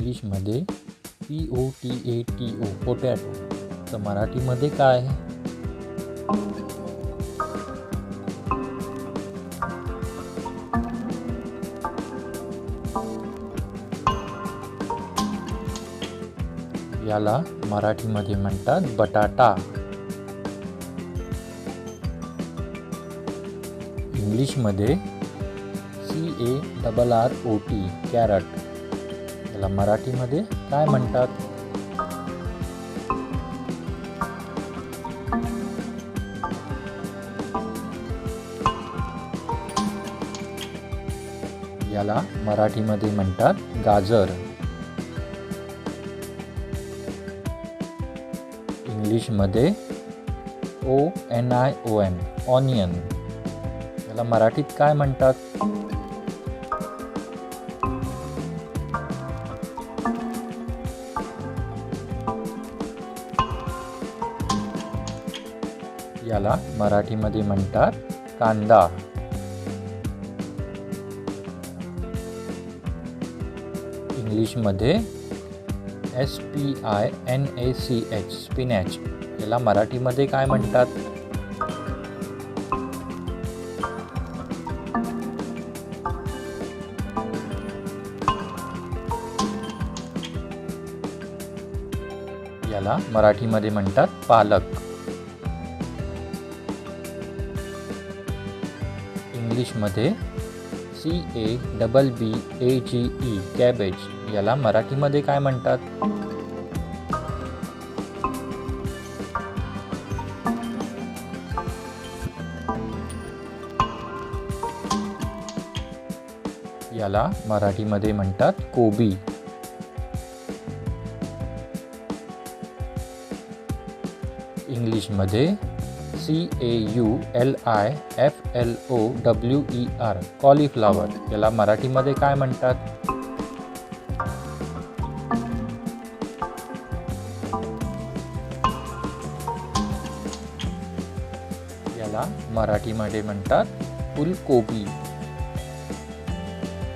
इंग्लिशमध्ये P O T A T O potato तर मराठीमध्ये काय याला मराठीमध्ये म्हणतात बटाटा. इंग्लिशमध्ये C A double R O T carrot याला मराठीमध्ये काय म्हणतात? याला मराठीमध्ये म्हणतात गाजर. इंग्लिशमध्ये O N I O N onion याला मराठीत काय म्हणतात? याला मराठीमध्ये म्हणतात कांदा. इंग्लिशमध्ये S P I N A C H spinach याला मराठीमध्ये काय म्हणतात? याला मराठीमध्ये म्हणतात पालक. इंग्लिशमध्ये C A double B A G E cabbage याला मराठीमध्ये काय म्हणतात? याला मराठीमध्ये म्हणतात कोबी. इंग्लिशमध्ये C A U L I F L O W E R cauliflower याला मराठीमध्ये काय म्हणतात? याला मराठीमध्ये म्हणतात फुलकोबी.